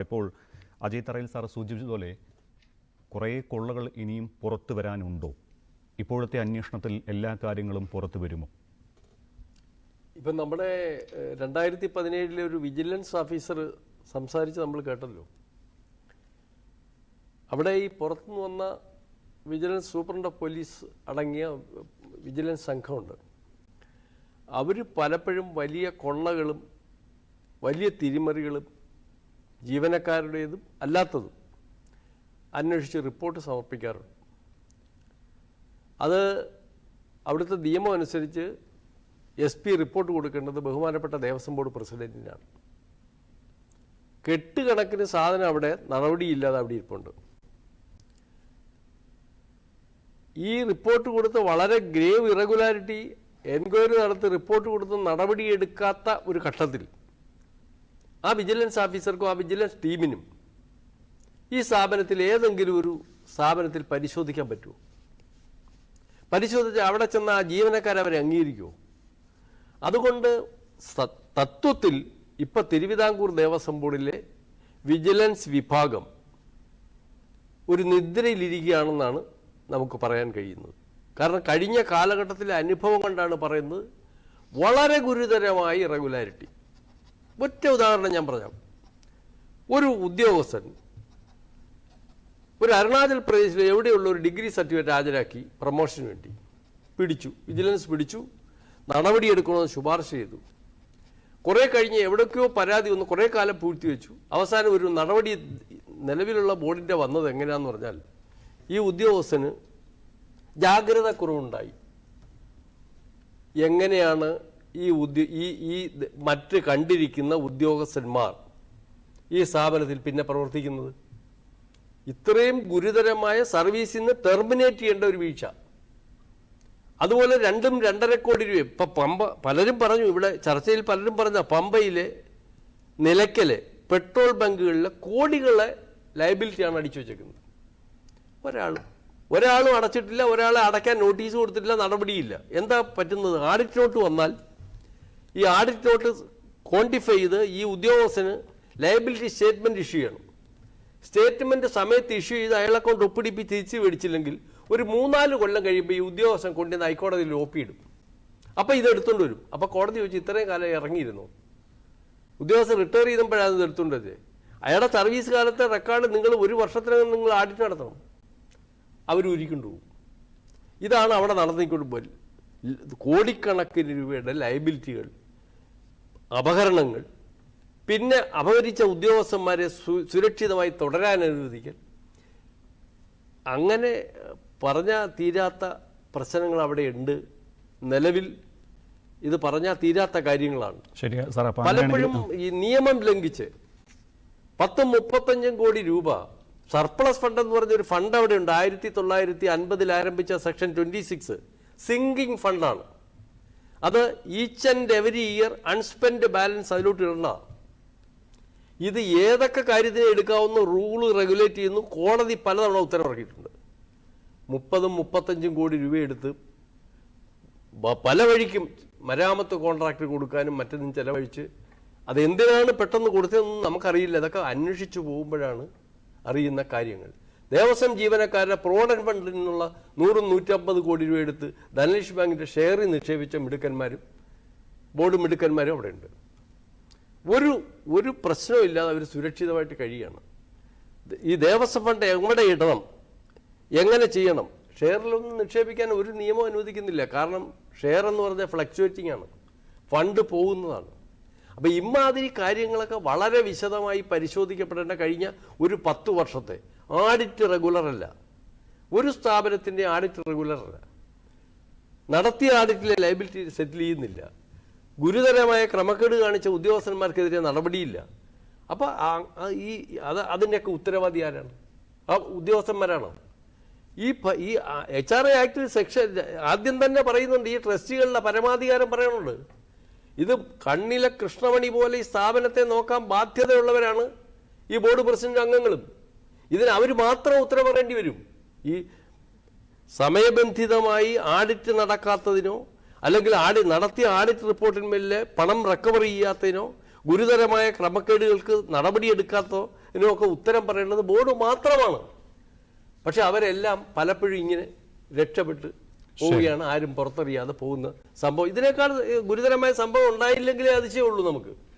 ഇപ്പോൾ അജയ് തറയിൽ സാർ സൂചിപ്പിച്ചതുപോലെ കുറേ കൊള്ളകൾ ഇനിയും പുറത്തു വരാനുണ്ടോ? ഇപ്പോഴത്തെ അന്വേഷണത്തിൽ എല്ലാ കാര്യങ്ങളും പുറത്തു വരുമോ? ഇപ്പം നമ്മുടെ രണ്ടായിരത്തി പതിനേഴിലെ ഒരു വിജിലൻസ് ഓഫീസർ സംസാരിച്ച് നമ്മൾ കേട്ടല്ലോ. അവിടെ ഈ പുറത്തുനിന്ന് വന്ന വിജിലൻസ് സൂപ്രണ്ട് ഓഫ് പോലീസ് അടങ്ങിയ വിജിലൻസ് സംഘമുണ്ട്. അവർ പലപ്പോഴും വലിയ കൊള്ളകളും വലിയ തിരിമറികളും ജീവനക്കാരുടേതും അല്ലാത്തതും അന്വേഷിച്ച് റിപ്പോർട്ട് സമർപ്പിക്കാറുണ്ട്. അത് അവിടുത്തെ നിയമം അനുസരിച്ച് എസ് പി റിപ്പോർട്ട് കൊടുക്കേണ്ടത് ബഹുമാനപ്പെട്ട ദേവസ്വം ബോർഡ് പ്രസിഡന്റിനാണ്. കെട്ടുകണക്കിന് സാധനം അവിടെ നടപടിയില്ലാതെ അവിടെ ഇരിപ്പുണ്ട്. ഈ റിപ്പോർട്ട് കൊടുത്ത് വളരെ ഗ്രേവ് ഇറഗുലാരിറ്റി എൻക്വയറി നടത്തി റിപ്പോർട്ട് കൊടുത്ത് നടപടിയെടുക്കാത്ത ഒരു ഘട്ടത്തിൽ ആ വിജിലൻസ് ഓഫീസർക്കും ആ വിജിലൻസ് ടീമിനും ഈ സ്ഥാപനത്തിൽ ഏതെങ്കിലും ഒരു സ്ഥാപനത്തിൽ പരിശോധിക്കാൻ പറ്റുമോ? പരിശോധിച്ച് അവിടെ ചെന്ന ആ ജീവനക്കാരെ അവരെ അംഗീകരിക്കുമോ? അതുകൊണ്ട് തത്വത്തിൽ ഇപ്പം തിരുവിതാംകൂർ ദേവസ്വം ബോർഡിലെ വിജിലൻസ് വിഭാഗം ഒരു നിദ്രയിലിരിക്കുകയാണെന്നാണ് നമുക്ക് പറയാൻ കഴിയുന്നത്. കാരണം കഴിഞ്ഞ കാലഘട്ടത്തിലെ അനുഭവം കൊണ്ടാണ് പറയുന്നത് വളരെ ഗുരുതരമായി ഇറഗുലാരിറ്റി. ഒറ്റ ഉദാഹരണം ഞാൻ പറയാം ഒരു ഉദ്യോഗസ്ഥൻ ഒരു അരുണാചൽ പ്രദേശിൽ എവിടെയുള്ള ഒരു ഡിഗ്രി സർട്ടിഫിക്കറ്റ് ഹാജരാക്കി പ്രൊമോഷന് വേണ്ടി പിടിച്ചു വിജിലൻസ് പിടിച്ചു നടപടിയെടുക്കണമെന്ന് ശുപാർശ ചെയ്തു. കുറേ കഴിഞ്ഞ് എവിടേക്കോ പരാതി വന്ന് കുറേ കാലം പൂഴ്ത്തിവെച്ചു അവസാനം ഒരു നടപടി നിലവിലുള്ള ബോർഡിന്റെ വന്നത് എങ്ങനെയാന്ന് പറഞ്ഞാൽ ഈ ഉദ്യോഗസ്ഥന് ജാഗ്രത കുറവുണ്ടായി എങ്ങനെയാണ് ഈ ഉദ്യോ ഈ ഈ മറ്റ് കണ്ടിരിക്കുന്ന ഉദ്യോഗസ്ഥന്മാർ ഈ സ്ഥാപനത്തിൽ പിന്നെ പ്രവർത്തിക്കുന്നത്. ഇത്രയും ഗുരുതരമായ സർവീസിൽ നിന്ന് ടെർമിനേറ്റ് ചെയ്യേണ്ട ഒരു വീഴ്ച. അതുപോലെ രണ്ടും രണ്ടര കോടി രൂപ. ഇപ്പൊ പമ്പ പലരും പറഞ്ഞു ഇവിടെ ചർച്ചയിൽ പലരും പറഞ്ഞ പമ്പയിലെ നിലയ്ക്കലെ പെട്രോൾ ബങ്കുകളിലെ കോടികളെ ലയബിലിറ്റിയാണ് അടിച്ചു വെച്ചേക്കുന്നത്. ഒരാളും ഒരാളും അടച്ചിട്ടില്ല ഒരാളെ അടയ്ക്കാൻ നോട്ടീസ് കൊടുത്തിട്ടില്ല നടപടിയില്ല. എന്താ പറ്റുന്നത്? ആഡിറ്റ് നോട്ട് വന്നാൽ ഈ ആഡിറ്റ് നോട്ട് ക്വാണ്ടിഫൈ ചെയ്ത് ഈ ഉദ്യോഗസ്ഥന് ലയബിലിറ്റി സ്റ്റേറ്റ്മെന്റ് ഇഷ്യൂ ചെയ്യണം. സ്റ്റേറ്റ്മെന്റ് സമയത്ത് ഇഷ്യൂ ചെയ്ത് അയാളെ കൊണ്ട് ഒപ്പിടിപ്പി തിരിച്ചു മേടിച്ചില്ലെങ്കിൽ ഒരു മൂന്നാൽ കൊല്ലം കഴിയുമ്പോൾ ഈ ഉദ്യോഗസ്ഥൻ കൊണ്ടുവന്ന് ഹൈക്കോടതിയിൽ ഒപ്പിയിടും അപ്പോൾ ഇത് എടുത്തുകൊണ്ട് വരും. അപ്പോൾ കോടതി ചോദിച്ചു ഇത്രയും കാലം ഇറങ്ങിയിരുന്നു? ഉദ്യോഗസ്ഥൻ റിട്ടയർ ചെയ്തപ്പോഴാണ് ഇത് എടുത്തുകൊണ്ടത് അയാളുടെ സർവീസ് കാലത്തെ റെക്കോർഡ് നിങ്ങൾ ഒരു വർഷത്തിനകം നിങ്ങൾ ആഡിറ്റ് നടത്തണം. അവർ ഉരിക്കൊണ്ടു പോകും. ഇതാണ് അവിടെ നടന്നിക്കൊണ്ട് കോടിക്കണക്കിന് രൂപയുടെ ലയബിലിറ്റികൾ. അപഹരണങ്ങൾ പിന്നെ അപഹരിച്ച ഉദ്യോഗസ്ഥന്മാരെ സുരക്ഷിതമായി തുടരാൻ അനുവദിക്കൽ. അങ്ങനെ പറഞ്ഞാൽ തീരാത്ത പ്രശ്നങ്ങൾ അവിടെ ഉണ്ട്. നിലവിൽ ഇത് പറഞ്ഞാൽ തീരാത്ത കാര്യങ്ങളാണ്. പലപ്പോഴും ഈ നിയമം ലംഘിച്ച് പത്തും മുപ്പത്തഞ്ചും കോടി രൂപ സർപ്ലസ് ഫണ്ട് എന്ന് പറഞ്ഞ ഒരു ഫണ്ട് അവിടെ ഉണ്ട്. ആയിരത്തി തൊള്ളായിരത്തി അൻപതിൽ ആരംഭിച്ച സെക്ഷൻ ട്വന്റി സിക്സ് സിങ്കിങ് ഫണ്ടാണ്. അത് each and every year unspent balance അതിലോട്ട് ഇടണ. ഇത് ഏതൊക്കെ കാര്യത്തിന് എടുക്കാവുന്ന റൂൾ റെഗുലേറ്റ് ചെയ്യുന്നു കോടതി പലതവണ ഉത്തരവിറക്കിയിട്ടുണ്ട് മുപ്പതും മുപ്പത്തഞ്ചും കോടി രൂപ എടുത്ത് ബ- പല വഴിക്കും മരാമത്ത് കോൺട്രാക്ട് കൊടുക്കാനും മറ്റൊന്നും ചിലവഴിച്ച് അതെന്തിനാണ് പെട്ടെന്ന് കൊടുത്തതെന്ന് നമുക്കറിയില്ല. അതൊക്കെ അന്വേഷിച്ചു പോകുമ്പോഴാണ് അറിയുന്ന കാര്യങ്ങൾ. ദേവസ്വം ജീവനക്കാരുടെ പ്രോവിഡന്റ് ഫണ്ടിൽ നിന്നുള്ള നൂറും നൂറ്റമ്പത് കോടി രൂപ എടുത്ത് ധനലക്ഷ്മി ബാങ്കിന്റെ ഷെയറിൽ നിക്ഷേപിച്ച മിടുക്കന്മാരും ബോർഡ് മിടുക്കന്മാരും അവിടെ ഉണ്ട് ഒരു ഒരു പ്രശ്നവും ഇല്ലാതെ അവർ സുരക്ഷിതമായിട്ട് കഴിയുകയാണ്. ഈ ദേവസ്വം ഫണ്ട് എവിടെ ഇടണം? എങ്ങനെ ചെയ്യണം? ഷെയറിലൊന്നും നിക്ഷേപിക്കാൻ ഒരു നിയമം അനുവദിക്കുന്നില്ല. കാരണം ഷെയർ എന്ന് പറഞ്ഞാൽ ഫ്ലക്ച്വേറ്റിംഗ് ആണ്. ഫണ്ട് പോകുന്നതാണ്. അപ്പോൾ ഇമാതിരി കാര്യങ്ങളൊക്കെ വളരെ വിശദമായി പരിശോധിക്കപ്പെടേണ്ട കഴിഞ്ഞ ഒരു പത്ത് വർഷത്തെ ആഡിറ്റ് റെഗുലറല്ല ഒരു സ്ഥാപനത്തിന്റെ ആഡിറ്റ് റെഗുലറല്ല നടത്തിയ ആഡിറ്റിലെ ലൈബിലിറ്റി സെറ്റിൽ ചെയ്യുന്നില്ല. ഗുരുതരമായ ക്രമക്കേട് കാണിച്ച ഉദ്യോഗസ്ഥന്മാർക്കെതിരെ നടപടിയില്ല. അപ്പോൾ ഈ അത് അതിന്റെയൊക്കെ ഉത്തരവാദി ആരാണ്? ആ ഉദ്യോഗസ്ഥന്മാരാണോ? ഈ ഈ എച്ച് ആർ എ ആക്ടിൽ സെക്ഷൻ ആദ്യം തന്നെ പറയുന്നുണ്ട് ഈ ട്രസ്റ്റികളുടെ പരമാധികാരം പറയുന്നുണ്ട് ഇത് കണ്ണിലെ കൃഷ്ണമണി പോലെ ഈ സ്ഥാപനത്തെ നോക്കാൻ ബാധ്യതയുള്ളവരാണ് ഈ ബോർഡ് പ്രസിഡന്റ് അംഗങ്ങളും. ഇതിന് അവർ മാത്രം ഉത്തരം പറയേണ്ടി വരും. ഈ സമയബന്ധിതമായി ആഡിറ്റ് നടക്കാത്തതിനോ അല്ലെങ്കിൽ ആഡി നടത്തിയ ആഡിറ്റ് റിപ്പോർട്ടിന്മേലെ പണം റിക്കവർ ചെയ്യാത്തതിനോ ഗുരുതരമായ ക്രമക്കേടുകൾക്ക് നടപടിയെടുക്കാത്തോ ഇതിനൊക്കെ ഉത്തരം പറയേണ്ടത് ബോർഡ് മാത്രമാണ്. പക്ഷെ അവരെല്ലാം പലപ്പോഴും ഇങ്ങനെ രക്ഷപ്പെട്ട് പോവുകയാണ് ആരും പുറത്തറിയാതെ പോകുന്ന സംഭവം. ഇതിനേക്കാൾ ഗുരുതരമായ സംഭവം ഉണ്ടായില്ലെങ്കിലേ അതിശയമുള്ളൂ നമുക്ക്.